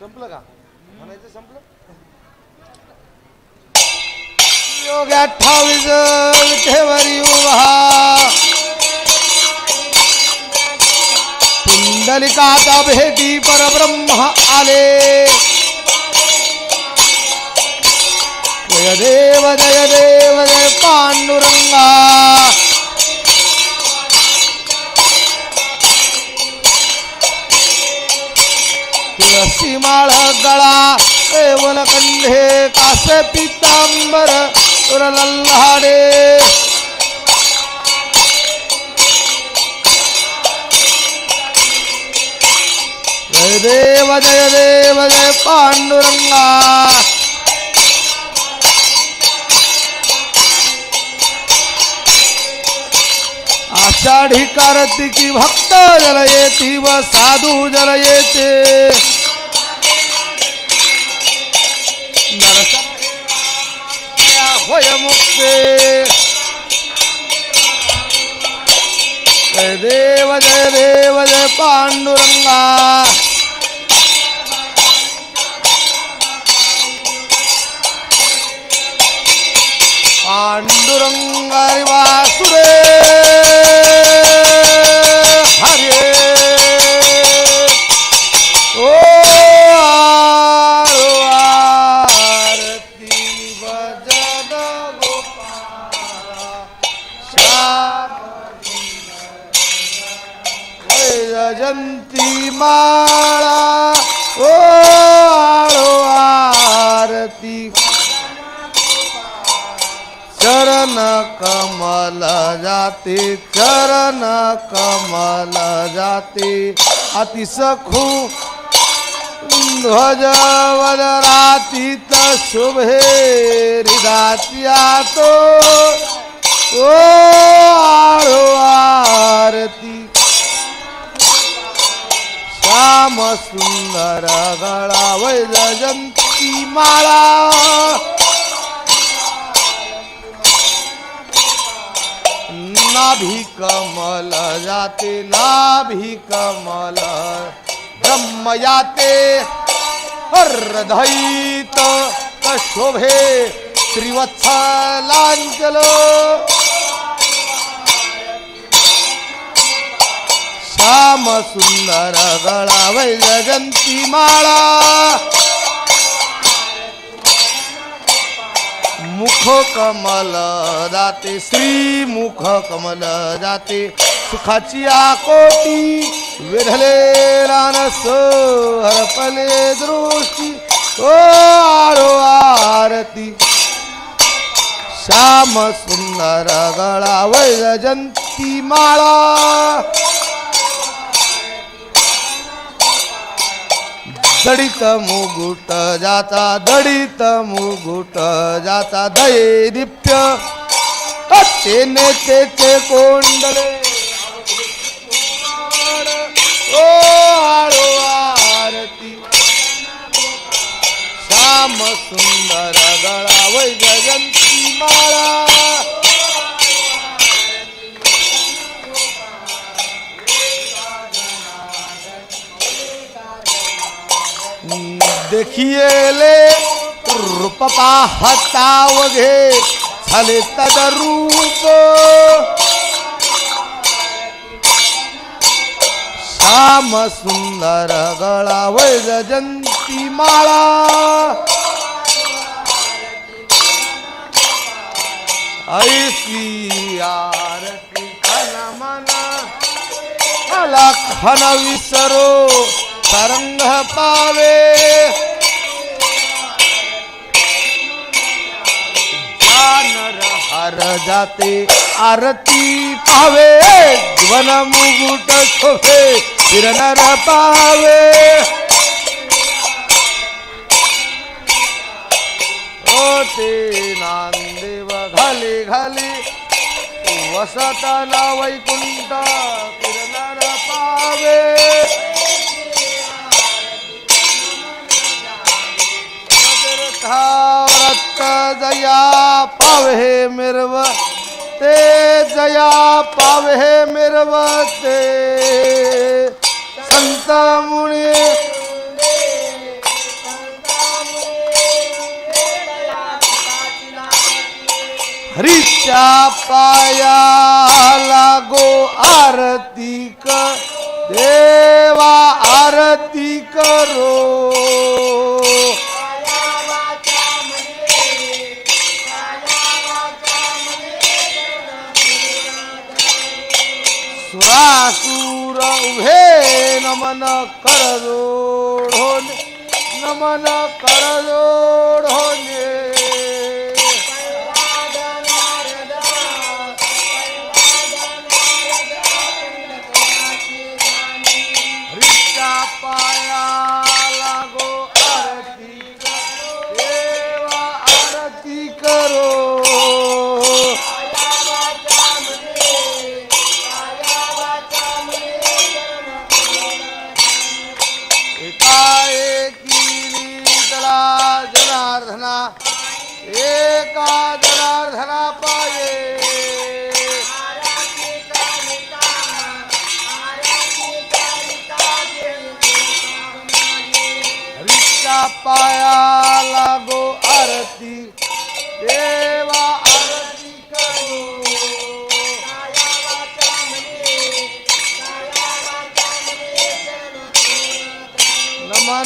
संपलं का? म्हणायचं संपलं? योग अठ्ठावीस विठेवरी उभा. पुंडलिकाचा भेटी परब्रह्म आले. जय देव जय देव जय कंढे कास पितांबर तुरलल्हाडे जय देव जय देव जय पांडुरंगा. आषाढी कार्तिकी भक्त जल येती व साधू जल येते नरसया होय मुक्ते जय देव जय देव जय पांडुरंगा। पांडुरंगारी वासुदेव गजंती माळा ओ आळो आरती. चरण कमल जाते चरण कमल जाते. अतिसखू ध्वज वदरातीत शुभे हृदात्या तो ओ आरती. श्याम सुंदर गळा वैजयंती माळा. नाभी कमल जाते नाभी कमल ब्रह्म जाते हृदयित शोभे त्रिवत्सलांचल श्याम सुंदर गळा वैजयंती माळा. मुख कमल जाते श्री मुख कमल जाते. सुखाची आकोटी विढले रानस हरपले दृष्टी. ओ आळो आरती. श्याम सुंदर गळा वैजयंती माळा. दडित मुगुट जाता दडित मुगुट जाता दये दिप्य तेने तेचे कोंडले. ओ आरो आरती. श्याम सुंदर गळा वैजयंती माळा. देखिएले रूप पाहता वघे झाले तद रूप. श्याम सुंदर गळा वैजयंती माळा. ऐसी आरती खन मन मला खन विसरो तरंग पावे. जानर जाते आरती पावे ध्वन मुगुट शोभे फिरणार पावे ओ ते नांदेव घाले घाले वसताना वैकुंठ फिरणार पावे तीर्थाव्रत जया पावे मिरव? ते जया पावे मिरव ते। संत मुनी। हरीच्या पाया लागो आरती देवा आरती करो। नमन करजोड होणे नमन करजोड होणे. हरीच्या पाया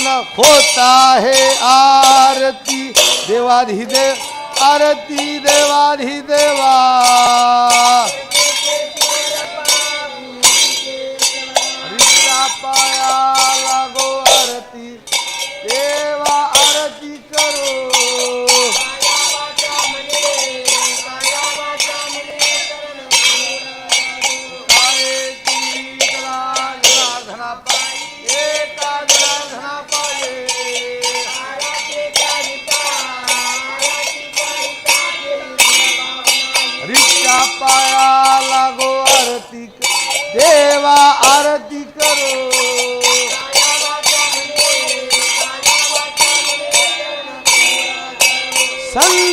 नमन होता है आरती देवाधिदेव आरती देवाधिदेवा. देवा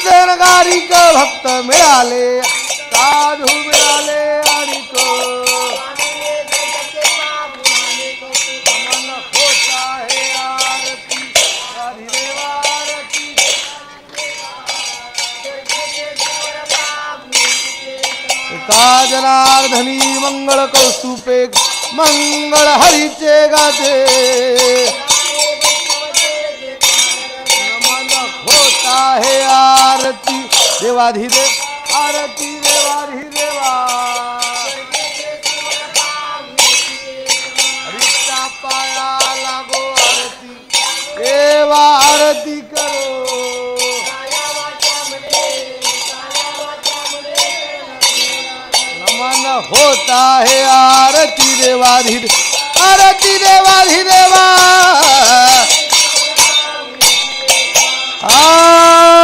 दर्शन गारिक भक्त मिळाले साधू मिळाले आणि तो. मन आहे मंगळ कौस्तुपे मंगळ हरीचे गाते. देवाधिदेव आरती देवाधिदेवा हरीच्या पाया लागो आरती। देवा आरती करो। नमन होत आहे आरती देवाधी आरती देवाधी देवा। आरती